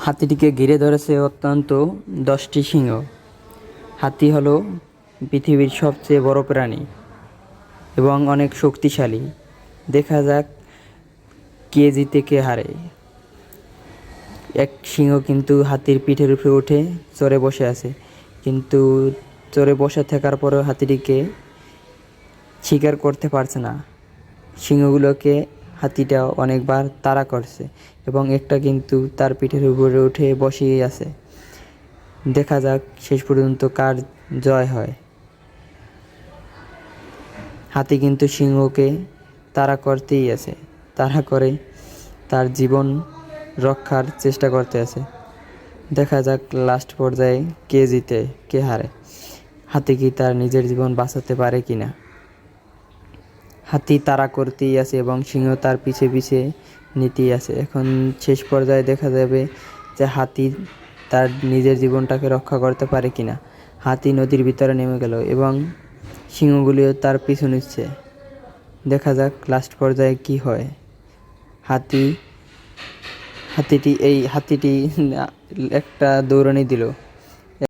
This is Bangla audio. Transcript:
হাতিটিকে ঘিরে ধরেছে অত্যন্ত দশটি সিংহ। হাতি হলো পৃথিবীর সবচেয়ে বড় প্রাণী এবং অনেক শক্তিশালী। দেখা যাক কে জিতে কে হারে। এক সিংহ কিন্তু হাতির পিঠের উপরে উঠে চড়ে বসে আছে। কিন্তু চড়ে বসে থাকার পরেও হাতিটিকে শিকার করতে পারছে না। সিংহগুলোকে হাতিটা অনেকবার তাড়া করছে এবং একটা কিন্তু তার পিঠের উপরে উঠে বসেই আছে। দেখা যাক শেষ পর্যন্ত কার জয় হয়। হাতি কিন্তু সিংহকে তাড়া করতেই আছে, তাড়া করে তার জীবন রক্ষার চেষ্টা করতে আছে। দেখা যাক লাস্ট পর্যায়ে কে জিতে, কে হারে। হাতি কি তার নিজের জীবন বাঁচাতে পারে কিনা? হাতি তাড়া করতেই আছে এবং সিংহ তার পিছে পিছে নিতেই আছে। এখন শেষ পর্যায়ে দেখা যাবে যে হাতি তার নিজের জীবনটাকে রক্ষা করতে পারে কিনা। হাতি নদীর ভিতরে নেমে গেল এবং সিংহগুলিও তার পিছু নিচ্ছে। দেখা যাক লাস্ট পর্যায়ে কি হয়। হাতি, হাতিটি এই, হাতিটি একটা দৌড়ানি দিল।